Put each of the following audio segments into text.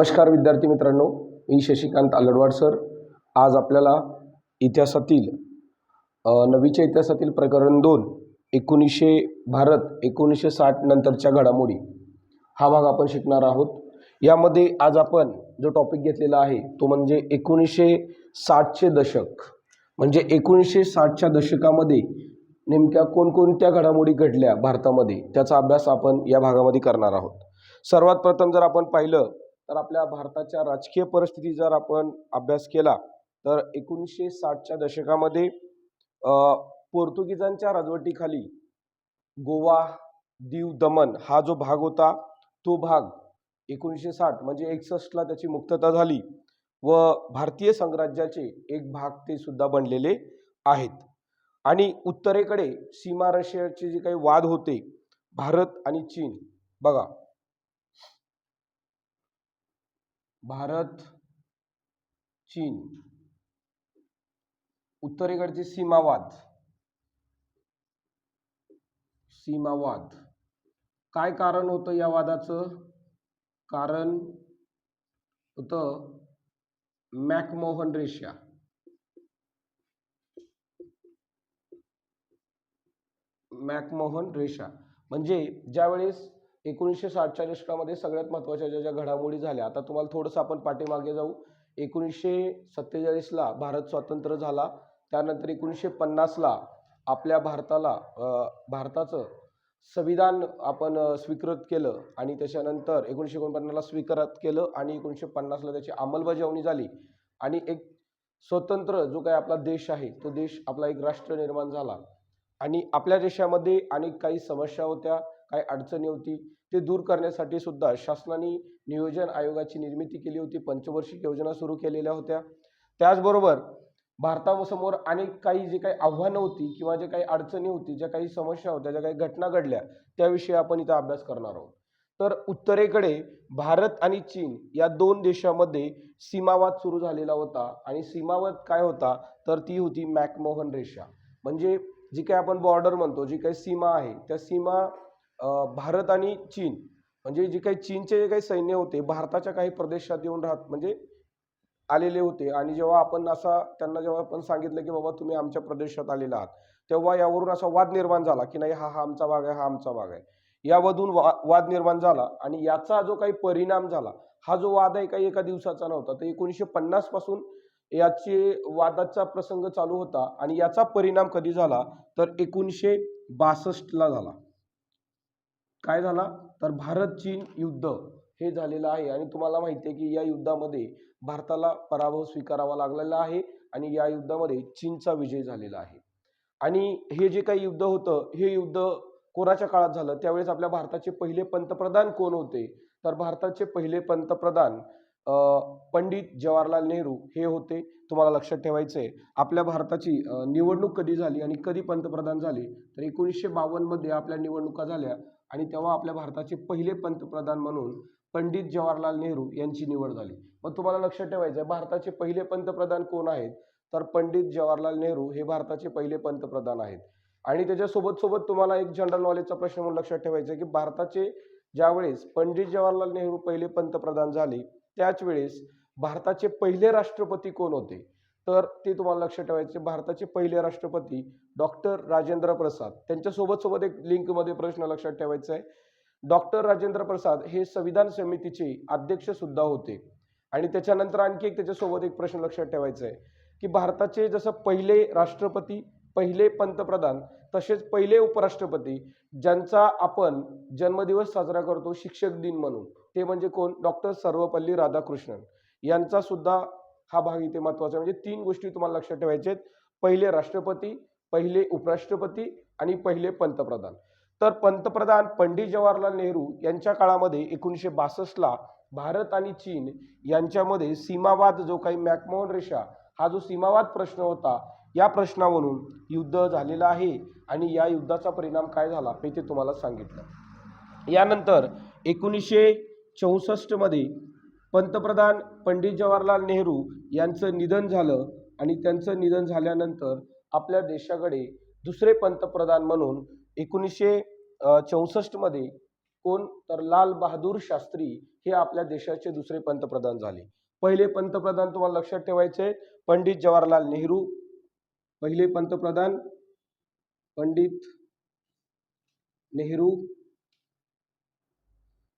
नमस्कार विद्यार्थी मित्रांनो मी शशिकांत आलडवाड सर. आज आपल्याला इतिहासातील नवीच्या इतिहासातील प्रकरण दोन एकोणीसशे भारत एकोणीसशे साठ नंतरच्या घडामोडी हा भाग आपण शिकणार आहोत. यामध्ये आज आपण जो टॉपिक घेतलेला आहे तो म्हणजे एकोणीसशे साठचे दशक. म्हणजे एकोणीसशे साठच्या दशकामध्ये नेमक्या कोणकोणत्या घडामोडी घडल्या भारतामध्ये त्याचा अभ्यास आपण या भागामध्ये करणार आहोत. सर्वात प्रथम जर आपण पाहिलं तर आपल्या भारताच्या राजकीय परिस्थिती जर आपण अभ्यास केला तर एकोणीसशे साठच्या दशकामध्ये पोर्तुगीजांच्या राजवटीखाली गोवा दीव दमन हा जो भाग होता तो भाग एकोणीसशे साठ म्हणजे एकसष्टला त्याची मुक्तता झाली व भारतीय संघराज्याचे एक भाग ते सुद्धा बनलेले आहेत. आणि उत्तरेकडे सीमा रशियाचे जे काही वाद होते भारत आणि चीन बघा भारत चीन. उत्तरेकडचे सीमावाद. सीमावाद. काय कारण होतं या वादाचं? कारण होतं मॅकमोहन रेषा मॅकमोहन रेषा म्हणजे ज्यावेळेस एकोणीसशे साठच्या दशकामध्ये सगळ्यात महत्त्वाच्या ज्या ज्या घडामोडी झाल्या आता तुम्हाला थोडंसं आपण पाठीमागे जाऊ. एकोणीसशे सत्तेचाळीसला भारत स्वातंत्र्य झाला त्यानंतर एकोणीसशे पन्नासला आपल्या भारताला भारताचं संविधान आपण स्वीकृत केलं आणि त्याच्यानंतर एकोणीसशे एकोणपन्नासला स्वीकारत केलं आणि एकोणीसशे पन्नासला त्याची अंमलबजावणी झाली. आणि एक स्वतंत्र जो काही आपला देश आहे तो देश आपला एक राष्ट्र निर्माण झाला. आणि आपल्या देशामध्ये अनेक काही समस्या होत्या काही अडचणी होती. ते दूर करण्यासाठी सुद्धा शासनाने नियोजन आयोगाची निर्मिती केली होती. पंचवर्षीय योजना सुरू केलेल्या होत्या. त्याचबरोबर भारतासमोर अनेक काही जे काही आव्हानं होती किंवा जे काही अडचणी होती ज्या काही समस्या होत्या ज्या काही घटना घडल्या त्याविषयी आपण इथं अभ्यास करणार आहोत. तर उत्तरेकडे भारत आणि चीन या दोन देशामध्ये सीमावाद सुरू झालेला होता. आणि सीमावाद काय होता? तर ती होती मॅकमोहन रेषा. म्हणजे जी काही आपण बॉर्डर म्हणतो जी काही सीमा आहे त्या सीमा भारत आणि चीन म्हणजे जी काही चीनचे जे काही सैन्य होते भारताच्या काही प्रदेशात येऊन राहत म्हणजे आलेले होते. आणि जेव्हा आपण असा त्यांना जेव्हा आपण सांगितलं की बाबा तुम्ही आमच्या प्रदेशात आलेला आहात तेव्हा यावरून असा वाद निर्माण झाला की नाही हा हा आमचा भाग आहे हा आमचा भाग आहे. यामधून वा वाद निर्माण झाला आणि याचा जो काही परिणाम झाला हा जो वाद आहे काही एका दिवसाचा नव्हता. तर एकोणीसशे पन्नासपासून याचे वादाचा प्रसंग चालू होता आणि याचा परिणाम कधी झाला? तर एकोणीसशे बासष्टला झाला. काय झाला? तर भारत चीन युद्ध हे झालेलं आहे आणि तुम्हाला माहिती आहे की या युद्धामध्ये भारताला पराभव स्वीकारावा लागलेला आहे आणि या युद्धामध्ये चीनचा विजय झालेला आहे. आणि हे जे काही युद्ध होतं हे युद्ध कोणाच्या काळात झालं? त्यावेळेस आपल्या भारताचे पहिले पंतप्रधान कोण होते? तर भारताचे पहिले पंतप्रधान पंडित जवाहरलाल नेहरू हे होते. तुम्हाला लक्षात ठेवायचं आहे आपल्या भारताची निवडणूक कधी झाली आणि कधी पंतप्रधान झाले? तर एकोणीसशे बावन्नमध्ये आपल्या निवडणुका झाल्या आणि तेव्हा आपल्या भारताचे पहिले पंतप्रधान म्हणून पंडित जवाहरलाल नेहरू यांची निवड झाली. मग तुम्हाला लक्षात ठेवायचं आहे भारताचे पहिले पंतप्रधान कोण आहेत? तर पंडित जवाहरलाल नेहरू हे भारताचे पहिले पंतप्रधान आहेत. आणि त्याच्यासोबत सोबत तुम्हाला एक जनरल नॉलेजचा प्रश्न म्हणून लक्षात ठेवायचा आहे की भारताचे ज्यावेळेस पंडित जवाहरलाल नेहरू पहिले पंतप्रधान झाले त्याच वेळेस भारताचे पहिले राष्ट्रपती कोण होते? तर ते तुम्हाला लक्षात ठेवायचे भारताचे पहिले राष्ट्रपती डॉक्टर राजेंद्र प्रसाद. त्यांच्यासोबत सोबत एक लिंकमध्ये प्रश्न लक्षात ठेवायचा आहे. डॉक्टर राजेंद्र प्रसाद हे संविधान समितीचे अध्यक्ष सुद्धा होते. आणि त्याच्यानंतर आणखी एक त्याच्यासोबत एक प्रश्न लक्षात ठेवायचा आहे की भारताचे जसं पहिले राष्ट्रपती पहिले पंतप्रधान तसेच पहिले उपराष्ट्रपती ज्यांचा आपण जन्मदिवस साजरा करतो शिक्षक दिन म्हणून. ते म्हणजे कोण? डॉक्टर सर्वपल्ली राधाकृष्णन. यांचा सुद्धा हा भाग इथे महत्त्वाचा आहे. म्हणजे तीन गोष्टी तुम्हाला लक्षात ठेवायच्या आहेत. पहिले राष्ट्रपती पहिले उपराष्ट्रपती आणि पहिले पंतप्रधान. तर पंतप्रधान पंडित जवाहरलाल नेहरू यांच्या काळामध्ये एकोणीसशे बासष्टला भारत आणि चीन यांच्यामध्ये सीमावाद जो काही मॅकमोहन रेषा हा जो सीमावाद प्रश्न होता या प्रश्नावरून युद्ध झालेलं आहे आणि या युद्धाचा परिणाम काय झाला? हे ते तुम्हाला सांगितलं. यानंतर एकोणीसशे चौसष्टमध्ये पंतप्रधान पंडित जवाहरलाल नेहरू यांचं निधन झालं आणि त्यांचं निधन झाल्यानंतर आपल्या देशाकडे दुसरे पंतप्रधान म्हणून एकोणीसशे चौसष्टमध्ये कोण तर लाल बहादूर शास्त्री हे आपल्या देशाचे दुसरे पंतप्रधान झाले. पहिले पंतप्रधान तुम्हाला लक्षात ठेवायचे पंडित जवाहरलाल नेहरू पहिले पंतप्रधान पंडित नेहरू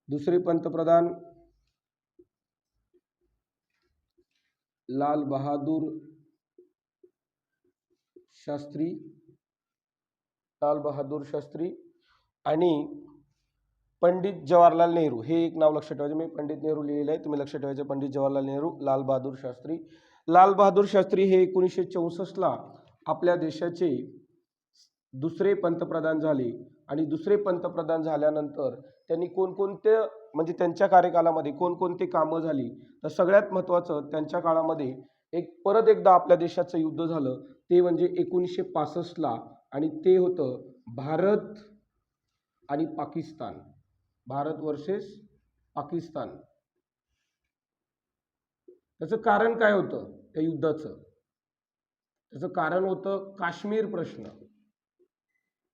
दुसरे पंतप्रधान लाल बहादूर शास्त्री लाल बहादूर शास्त्री आणि पंडित जवाहरलाल नेहरू. हे एक नाव लक्षात ठेवायचं. मी पंडित नेहरू लिहिलेलं आहे. तुम्ही लक्षात ठेवायचं. पंडित जवाहरलाल नेहरू लाल बहादूर शास्त्री. लाल बहादूर शास्त्री हे एकोणीसशे चौसष्टला आपल्या देशाचे दुसरे पंतप्रधान झाले आणि दुसरे पंतप्रधान झाल्यानंतर त्यांनी कोणकोणते म्हणजे त्यांच्या कार्यकालामध्ये कोणकोणती कामं झाली तर सगळ्यात महत्त्वाचं त्यांच्या काळामध्ये एक परत एकदा आपल्या देशाचं युद्ध झालं ते म्हणजे एकोणीसशे पासष्टला आणि ते होतं भारत आणि पाकिस्तान. भारत वर्सेस पाकिस्तान. त्याचं कारण काय होतं त्या युद्धाचं? त्याचं कारण होतं काश्मीर प्रश्न.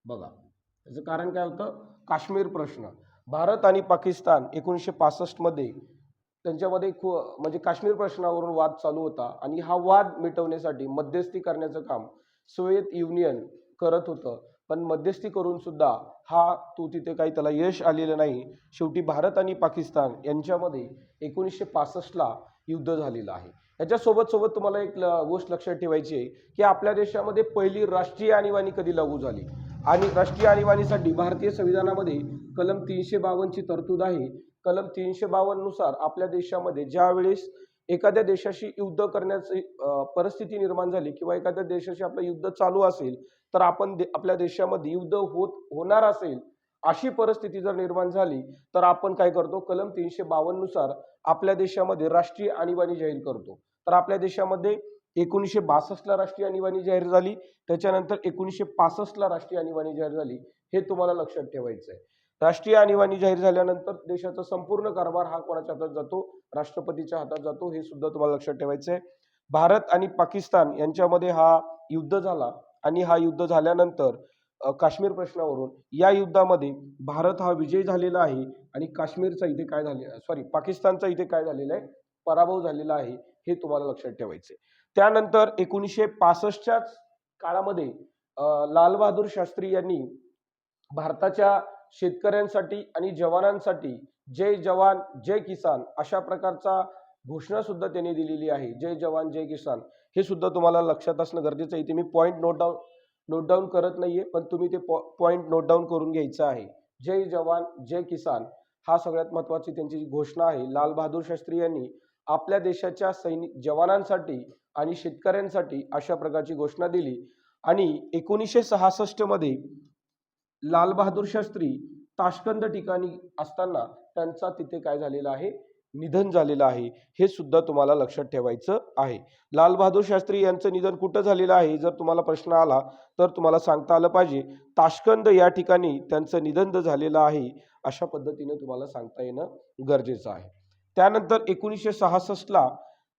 बघा त्याचं कारण काय होतं? काश्मीर प्रश्न. भारत आणि पाकिस्तान एकोणीसशे पासष्टमध्ये त्यांच्यामध्ये खू म्हणजे काश्मीर प्रश्नावरून वाद चालू होता आणि हा वाद मिटवण्यासाठी मध्यस्थी करण्याचं काम सोवियत युनियन करत होतं. पण मध्यस्थी करून सुद्धा हा तो तिथे काही त्याला यश आलेलं नाही. शेवटी भारत आणि पाकिस्तान यांच्यामध्ये एकोणीसशे पासष्टला युद्ध झालेलं आहे. याच्यासोबत सोबत तुम्हाला एक ल- गोष्ट लक्षात ठेवायची आहे की आपल्या देशामध्ये पहिली राष्ट्रीय आणीबाणी कधी लागू झाली? आणि राष्ट्रीय आणीबाणीसाठी भारतीय संविधानामध्ये कलम तीनशे बावन्नची तरतूद आहे. कलम तीनशे बावन्ननुसार आपल्या देशामध्ये ज्यावेळेस एखाद्या देशाशी युद्ध करण्याची परिस्थिती निर्माण झाली किंवा एखाद्या देशाशी आपलं युद्ध चालू असेल तर आपण दे आपल्या देशामध्ये युद्ध होत होणार असेल अशी परिस्थिती जर निर्माण झाली तर आपण काय करतो? कलम तीनशे बावन्ननुसार आपल्या देशामध्ये राष्ट्रीय आणीबाणी जाहीर करतो. तर आपल्या देशामध्ये एकोणीसशे बासष्टला राष्ट्रीय आणीबाणी जाहीर झाली. त्याच्यानंतर एकोणीसशे पासष्टला राष्ट्रीय आणीबाणी जाहीर झाली. हे तुम्हाला लक्षात ठेवायचं आहे राष्ट्रीय आणीबाणी जाहीर झाल्यानंतर देशाचा संपूर्ण कारभार हा कोणाच्या हातात जातो? राष्ट्रपतीच्या हातात जातो. हे सुद्धा तुम्हाला लक्षात ठेवायचं आहे भारत आणि पाकिस्तान यांच्यामध्ये हा युद्ध झाला आणि हा युद्ध झाल्यानंतर काश्मीर प्रश्नावरून या युद्धामध्ये भारत हा विजयी झालेला आहे. आणि काश्मीरचा इथे काय झाले सॉरी पाकिस्तानचा इथे काय झालेला आहे? पराभव झालेला आहे. हे तुम्हाला लक्षात ठेवायचे त्यानंतर एकोणीसशे पासष्टच्याच काळामध्ये लालबहादूर शास्त्री यांनी भारताच्या शेतकऱ्यांसाठी आणि जवानांसाठी जय जवान जय किसान अशा प्रकारचा घोषणा सुद्धा त्यांनी दिलेली आहे. जय जवान जय किसान हे सुद्धा तुम्हाला लक्षात असणं गरजेचं आहे. इथे मी point note down note down करत नाहीये पण तुम्ही ते पॉईंट नोट डाऊन करून घ्यायचं आहे. जय जवान जय किसान हा सगळ्यात महत्त्वाची त्यांची जी घोषणा आहे. लाल बहादूर शास्त्री यांनी आपल्या देशाच्या सैनिक जवानांसाठी आणि शेतकऱ्यांसाठी अशा प्रकारची घोषणा दिली. आणि एकोणीसशे सहासष्टमध्ये लालबहादूर शास्त्री ताशकंद ठिकाणी असताना त्यांचा तिथे काय झालेलं आहे? निधन झालेलं आहे. हे सुद्धा तुम्हाला लक्षात ठेवायचं आहे. लालबहादूर शास्त्री यांचं निधन कुठं झालेलं आहे? जर तुम्हाला प्रश्न आला तर तुम्हाला सांगता आलं पाहिजे. ताशकंद या ठिकाणी त्यांचं निधन झालेलं आहे अशा पद्धतीने तुम्हाला सांगता येणं गरजेचं आहे. त्यानंतर एकोणीसशे सहासष्टला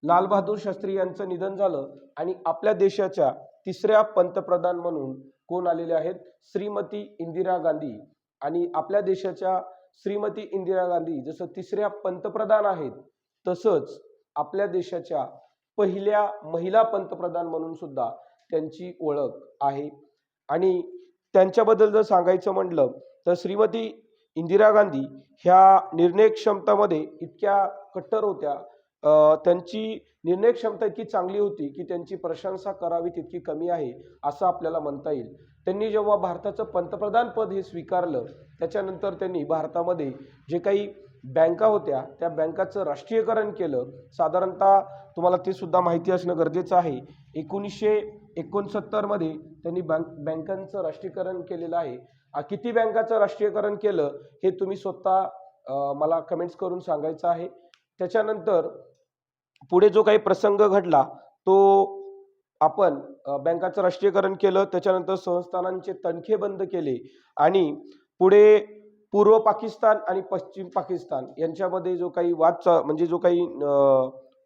लालबहादूर शास्त्री यांचं निधन झालं आणि आपल्या देशाच्या तिसऱ्या पंतप्रधान म्हणून कोण आलेले आहेत? श्रीमती इंदिरा गांधी. आणि आपल्या देशाच्या श्रीमती इंदिरा गांधी जसं तिसऱ्या पंतप्रधान आहेत तसंच आपल्या देशाच्या पहिल्या महिला पंतप्रधान म्हणून सुद्धा त्यांची ओळख आहे. आणि त्यांच्याबद्दल जर सांगायचं म्हटलं तर श्रीमती इंदिरा गांधी ह्या निर्णय क्षमतामध्ये इतक्या कट्टर होत्या. त्यांची निर्णय क्षमता इतकी चांगली होती की त्यांची प्रशंसा करावी तितकी कमी आहे असं आपल्याला म्हणता येईल. त्यांनी जेव्हा भारताचं पंतप्रधान पद हे स्वीकारलं त्याच्यानंतर त्यांनी भारतामध्ये जे काही बँका होत्या त्या बँकाचं राष्ट्रीयकरण केलं. साधारणतः तुम्हाला ते सुद्धा माहिती असणं गरजेचं आहे. एकोणीसशे एकोणसत्तरमध्ये त्यांनी बँक बँकांचं राष्ट्रीयकरण केलेलं आहे. किती बँकाचं राष्ट्रीयकरण केलं हे तुम्ही स्वतः मला कमेंट्स करून सांगायचं आहे. त्याच्यानंतर पुढे जो काही प्रसंग घडला तो आपण बँकाचं राष्ट्रीयकरण केलं त्याच्यानंतर संस्थानांचे तणखे बंद केले आणि पुढे पूर्व पाकिस्तान आणि पश्चिम पाकिस्तान यांच्यामध्ये जो काही वाद म्हणजे जो काही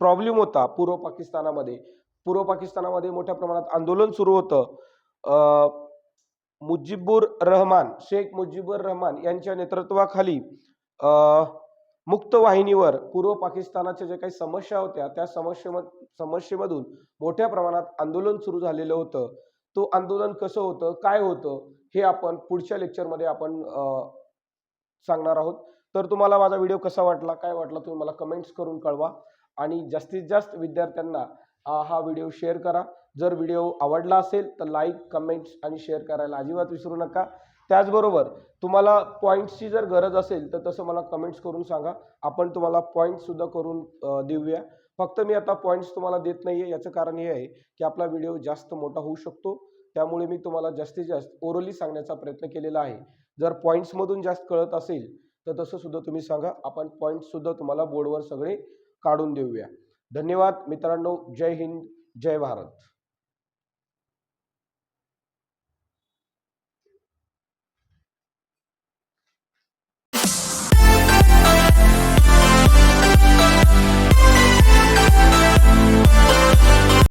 प्रॉब्लेम होता पूर्व पाकिस्तानामध्ये पूर्व पाकिस्तानामध्ये मोठ्या प्रमाणात आंदोलन सुरू होतं. अ, रहमान शेख मुजीबुर रहमान यांच्या नेतृत्वाखाली मुक्त वाहिनीवर पूर्व पाकिस्तानाच्या ज्या काही समस्या होत्या त्या समस्येम समस्येमधून मोठ्या प्रमाणात आंदोलन सुरू झालेलं होतं. तो आंदोलन कसं होतं काय होतं हे आपण पुढच्या लेक्चरमध्ये आपण सांगणार आहोत. तर तुम्हाला माझा व्हिडिओ कसा वाटला काय वाटला तुम्ही मला कमेंट्स करून कळवा. आणि जास्तीत जास्त विद्यार्थ्यांना हा व्हिडिओ शेअर करा. जर व्हिडिओ आवडला असेल तर लाईक कमेंट्स आणि शेअर करायला अजिबात विसरू नका. त्याचबरोबर तुम्हाला पॉईंट्सची जर गरज असेल तर तसं मला कमेंट्स करून सांगा. आपण तुम्हाला पॉईंट्ससुद्धा करून देऊया. फक्त मी आता पॉईंट्स तुम्हाला देत नाही आहे याचं कारण हे आहे की आपला व्हिडिओ जास्त मोठा होऊ शकतो. त्यामुळे मी तुम्हाला जास्तीत जास्त ओरली सांगण्याचा प्रयत्न केलेला आहे. जर पॉईंट्समधून जास्त कळत असेल तर तसं सुद्धा तुम्ही सांगा. आपण पॉईंट्ससुद्धा तुम्हाला बोर्डवर सगळे काढून देऊया. धन्यवाद मित्रांनो. जय हिंद जय भारत.